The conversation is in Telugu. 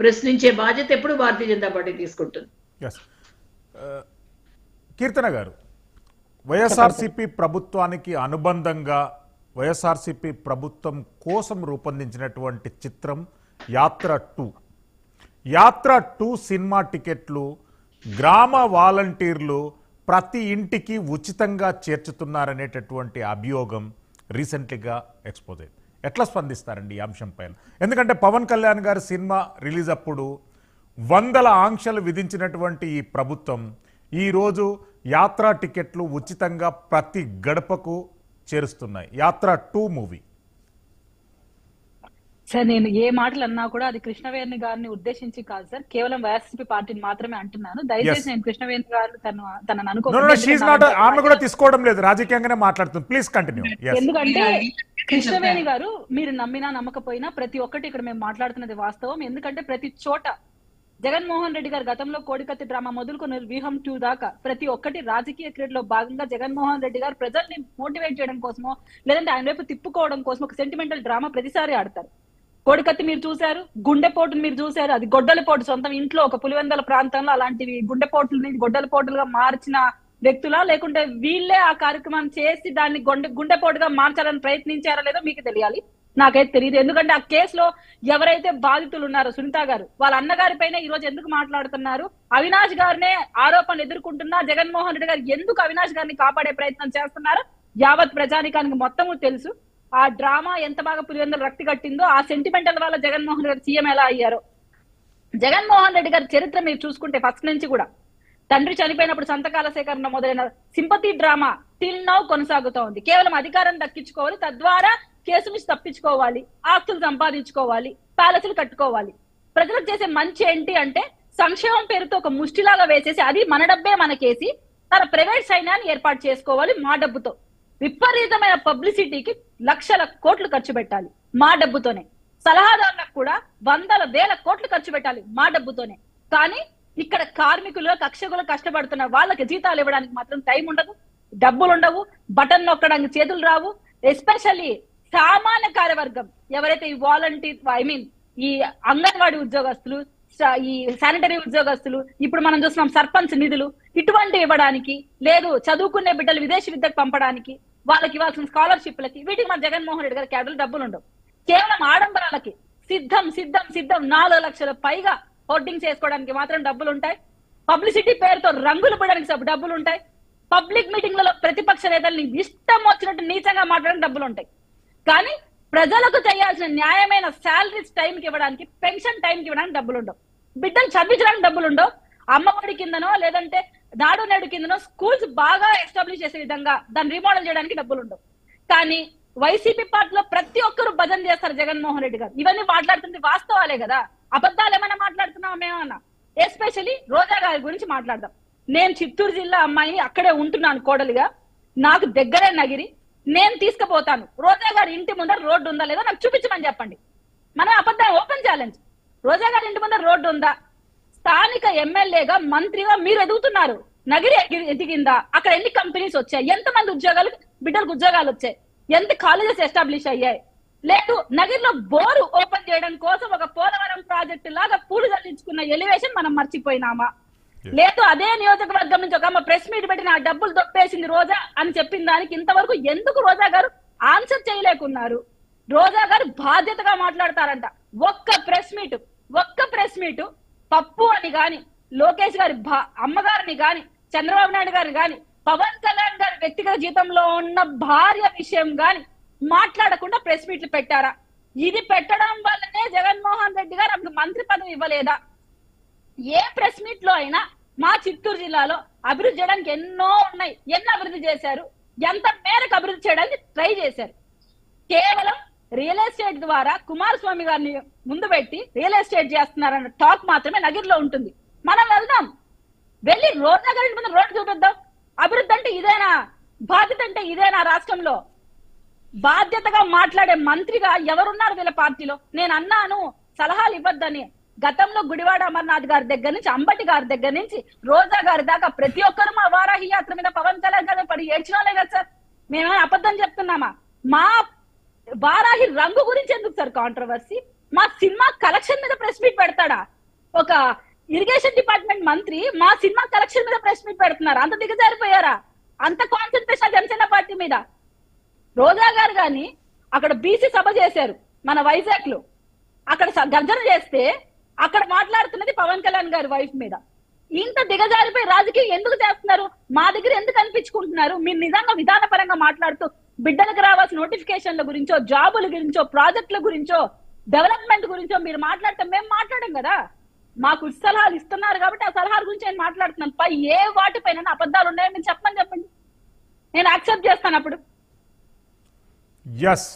ప్రశ్నించే బాధ్యత ఎప్పుడు భారతీయ జనతా పార్టీ తీసుకుంటుంది. Uh, కీర్తన గారు వైఎస్ఆర్సిపి ప్రభుత్వానికి అనుబంధంగా వైఎస్ఆర్సిపి ప్రభుత్వం కోసం రూపొందించినటువంటి చిత్రం యాత్ర టూ. యాత్ర టూ సినిమా టికెట్లు గ్రామ వాలంటీర్లు ప్రతి ఇంటికి ఉచితంగా చేర్చుతున్నారనేటటువంటి అభియోగం రీసెంట్లీగా ఎక్స్పోజ్ అయింది. ఎట్లా స్పందిస్తారండి ఈ అంశం పైన? ఎందుకంటే పవన్ కళ్యాణ్ గారి సినిమా రిలీజ్ అప్పుడు వందల ఆంక్షలు విధించినటువంటి ఈ ప్రభుత్వం ఈరోజు యాత్రా టికెట్లు ఉచితంగా ప్రతి గడపకు చేరుస్తున్నాయి. యాత్ర టూ మూవీ. సార్ నేను ఏ మాటలు అన్నా కూడా అది కృష్ణవేణి గారిని ఉద్దేశించి కాదు సార్. కేవలం వైఎస్పీ పార్టీని మాత్రమే అంటున్నాను. దయచేసి. నేను కృష్ణవేణి గారు తను తనను ఆమె కూడా తీసుకోవడం లేదు. రాజకీయంగానే మాట్లాడుతుంది. ప్లీజ్ కంటిన్యూ ఎందుకంటే కృష్ణవేణి గారు మీరు నమ్మినా నమ్మకపోయినా ప్రతి ఒక్కటి ఇక్కడ మేము మాట్లాడుతున్నది వాస్తవం. ఎందుకంటే ప్రతి చోట జగన్మోహన్ రెడ్డి గారు గతంలో కోడికత్తి డ్రామా మొదలుకొని వ్యూహం టూ దాకా ప్రతి ఒక్కటి రాజకీయ క్రీడలో భాగంగా జగన్మోహన్ రెడ్డి గారు ప్రజల్ని మోటివేట్ చేయడం కోసమో లేదంటే ఆయన వైపు తిప్పుకోవడం కోసం ఒక సెంటిమెంటల్ డ్రామా ప్రతిసారి ఆడతారు. కోడికత్తి మీరు చూశారు గుండెపోటును మీరు చూశారు అది గొడ్డలపోటు సొంతం ఇంట్లో ఒక పులివెందల ప్రాంతంలో అలాంటివి గుండెపోట్లని గొడ్డలపోటులుగా మార్చిన వ్యక్తులా? లేకుంటే వీళ్ళే ఆ కార్యక్రమం చేసి దాన్ని గుండె గుండెపోటుగా మార్చాలని ప్రయత్నించారో లేదో మీకు తెలియాలి. నాకైతే తెలియదు ఎందుకంటే ఆ కేసులో ఎవరైతే బాధితులు ఉన్నారో సునీత గారు వాళ్ళ అన్నగారి పైన ఈ రోజు ఎందుకు మాట్లాడుతున్నారు? అవినాష్ గారినే ఆరోపణలు ఎదుర్కొంటున్నా జగన్మోహన్ రెడ్డి గారు ఎందుకు అవినాష్ గారిని కాపాడే ప్రయత్నం చేస్తున్నారు యావత్ ప్రజానికానికి మొత్తము తెలుసు. ఆ డ్రామా ఎంత బాగా పులివెందులు రక్తి కట్టిందో ఆ సెంటిమెంటల్ వల్ల జగన్మోహన్ రెడ్డి సీఎం ఎలా అయ్యారో. జగన్మోహన్ రెడ్డి గారి చరిత్ర మీరు చూసుకుంటే ఫస్ట్ నుంచి కూడా. తండ్రి చనిపోయినప్పుడు సంతకాల సేకరణ మొదలైన సింపతి డ్రామా టిల్ నౌ కొనసాగుతూ ఉంది. కేవలం అధికారం దక్కించుకోవాలి తద్వారా కేసు నుంచి తప్పించుకోవాలి ఆస్తులు సంపాదించుకోవాలి ప్యాలెస్లు కట్టుకోవాలి. ప్రజలకు చేసే మంచి ఏంటి అంటే సంక్షేమం పేరుతో ఒక ముష్టిలాగా వేసేసి అది మన డబ్బే మనకేసి తన ప్రైవేట్ సైన్యాన్ని ఏర్పాటు చేసుకోవాలి మా డబ్బుతో. విపరీతమైన పబ్లిసిటీకి లక్షల కోట్లు ఖర్చు పెట్టాలి మా డబ్బుతోనే. సలహాదారులకు కూడా వందల వేల కోట్లు ఖర్చు పెట్టాలి మా డబ్బుతోనే. కానీ ఇక్కడ కార్మికులు కక్షకులు కష్టపడుతున్న వాళ్ళకి జీతాలు ఇవ్వడానికి మాత్రం టైం ఉండదు డబ్బులు ఉండవు బటన్ నొక్కడానికి చేతులు రావు. ఎస్పెషల్లీ సామాన్య కార్యవర్గం ఎవరైతే ఈ వాలంటీర్ ఐ మీన్ ఈ అంగన్వాడీ ఉద్యోగస్తులు ఈ శానిటరీ ఉద్యోగస్తులు ఇప్పుడు మనం చూస్తున్నాం సర్పంచ్ నిధులు ఇటువంటి ఇవ్వడానికి లేదు చదువుకునే బిడ్డలు విదేశీ విద్యకు పంపడానికి వాళ్ళకి ఇవ్వాల్సిన స్కాలర్షిప్లకి వీటికి మన జగన్మోహన్ రెడ్డి గారి క్యాడర్లు డబ్బులు ఉండవు. కేవలం ఆడంబరాలకి సిద్ధం సిద్ధం సిద్ధం నాలుగు లక్షల పైగా హోర్డింగ్స్ చేసుకోవడానికి మాత్రం డబ్బులు ఉంటాయి. పబ్లిసిటీ పేరుతో రంగులు పడడానికి డబ్బులు ఉంటాయి. పబ్లిక్ మీటింగ్లలో ప్రతిపక్ష నేతల్ని ఇష్టం వచ్చినట్టు నీచంగా మాట్లాడడానికి డబ్బులు ఉంటాయి. కానీ ప్రజలకు చేయాల్సిన న్యాయమైన శాలరీస్ టైంకి ఇవ్వడానికి పెన్షన్ టైంకి ఇవ్వడానికి డబ్బులు ఉండవు. బిడ్డలు చదివించడానికి డబ్బులు ఉండవు. అమ్మఒడి కిందనో లేదంటే నాడు నేడు కిందనో స్కూల్స్ బాగా ఎస్టాబ్లిష్ చేసే విధంగా దాన్ని రీమోడల్ చేయడానికి డబ్బులు ఉండవు. కానీ వైసీపీ పార్టీలో ప్రతి ఒక్కరు భజన చేస్తారు జగన్మోహన్ రెడ్డి గారు. ఇవన్నీ మాట్లాడుతుంది వాస్తవాలే కదా. అబద్ధాలు ఏమైనా మాట్లాడుతున్నామా మేమన్నా ఎస్పెషలీ రోజా గారి గురించి మాట్లాడదాం. నేను చిత్తూరు జిల్లా అమ్మాయిని అక్కడే ఉంటున్నాను కోడలిగా. నాకు దగ్గరే నగిరి. నేను తీసుకుపోతాను. రోజా గారి ఇంటి ముందర రోడ్డు ఉందా లేదా నాకు చూపించమని చెప్పండి. మనం అబద్ధం ఓపెన్ ఛాలెంజ్ రోజా గారి ఇంటి ముందర రోడ్డు ఉందా? స్థానిక ఎమ్మెల్యేగా మంత్రిగా మీరు ఎదుగుతున్నారు. నగిరి ఎదిగిందా? అక్కడ ఎన్ని కంపెనీస్ వచ్చాయి? ఎంత మంది ఉద్యోగాలు బిడ్డలకు ఉద్యోగాలు వచ్చాయి? ఎంత కాలేజెస్ ఎస్టాబ్లిష్ అయ్యాయి? లేదు నగిరిలో బోరు ఓపెన్ చేయడం కోసం ఒక పోలవరం ప్రాజెక్టు లాగా పూలు చల్లించుకున్న ఎలివేషన్ మనం మర్చిపోయినామా? లేదు అదే నియోజకవర్గం నుంచి ఒక అమ్మ ప్రెస్ మీట్ పెట్టిన ఆ డబ్బులు దొప్పేసింది రోజా అని చెప్పిన దానికి ఇంతవరకు ఎందుకు రోజా గారు ఆన్సర్ చేయలేకున్నారు? రోజా గారు బాధ్యతగా మాట్లాడతారంట. ఒక్క ప్రెస్ మీట్ ఒక్క ప్రెస్ మీట్ పప్పు అని గాని లోకేష్ గారి భా- అమ్మగారిని గాని చంద్రబాబు నాయుడు గారిని గాని పవన్ కళ్యాణ్ గారి వ్యక్తిగత జీతంలో ఉన్న భార్య విషయం గాని మాట్లాడకుండా ప్రెస్ మీట్లు పెట్టారా? ఇది పెట్టడం వల్లనే జగన్మోహన్ రెడ్డి గారు అప్పుడు మంత్రి పదవి ఇవ్వలేదా? ఏ ప్రెస్ మీట్లో అయినా మా చిత్తూరు జిల్లాలో అభివృద్ధి చేయడానికి ఎన్నో ఉన్నాయి. ఎన్ని అభివృద్ధి చేశారు? ఎంత మేరకు అభివృద్ధి చేయడానికి ట్రై చేశారు? కేవలం రియల్ ఎస్టేట్ ద్వారా కుమారస్వామి గారిని ముందు పెట్టి రియల్ ఎస్టేట్ చేస్తున్నారన్న టాక్ మాత్రమే నగిరిలో ఉంటుంది. మనం వెళ్దాం. వెళ్ళి రోడ్ నగర్ ఇంటి చూపిద్దాం. అభివృద్ధి అంటే ఇదేనా? బాధ్యత అంటే ఇదేనా రాష్ట్రంలో? బాధ్యతగా మాట్లాడే మంత్రిగా ఎవరున్నారు వీళ్ళ పార్టీలో? నేను అన్నాను సలహాలు ఇవ్వద్దని. గతంలో గుడివాడ అమర్నాథ్ గారి దగ్గర నుంచి అంబటి గారి దగ్గర నుంచి రోజా గారి దాకా ప్రతి ఒక్కరు మా వారాహి యాత్ర మీద పవన్ కళ్యాణ్ గారు పడి ఏడ్చినోలే కదా సార్. మేమేమైనా అబద్ధం చెప్తున్నామా? మా వారాహి రంగు గురించి ఎందుకు సార్ కాంట్రవర్సీ మా సినిమా కలెక్షన్ మీద ప్రెస్ మీట్ పెడతాడా? ఒక ఇరిగేషన్ డిపార్ట్మెంట్ మంత్రి మా సినిమా కలెక్షన్ మీద ప్రెస్ మీట్ పెడుతున్నారు. అంత దిగజారిపోయారా? అంత కాన్సన్ట్రేషన్ జనసేన పార్టీ మీద? రోజా గారు గాని అక్కడ బీసీ సభ చేశారు మన వైజాగ్లో అక్కడ గర్జన చేస్తే అక్కడ మాట్లాడుతున్నది పవన్ కళ్యాణ్ గారి వైఫ్ మీద. ఇంత దిగజారిపోయి రాజకీయం ఎందుకు చేస్తున్నారు? మా దగ్గర ఎందుకు అనిపించుకుంటున్నారు? మీరు నిజంగా విధానపరంగా మాట్లాడుతూ బిడ్డలకు రావాల్సిన నోటిఫికేషన్ల గురించో జాబుల గురించో ప్రాజెక్టుల గురించో డెవలప్మెంట్ గురించో మీరు మాట్లాడితే మేము మాట్లాడం కదా. మాకు సలహాలు ఇస్తున్నారు కాబట్టి ఆ సలహాల గురించి నేను మాట్లాడుతున్నాను. పై ఏ వాటిపైన అబద్ధాలు ఉన్నాయో మీరు చెప్పమని చెప్పండి. నేను యాక్సెప్ట్ చేస్తాను అప్పుడు. ఎస్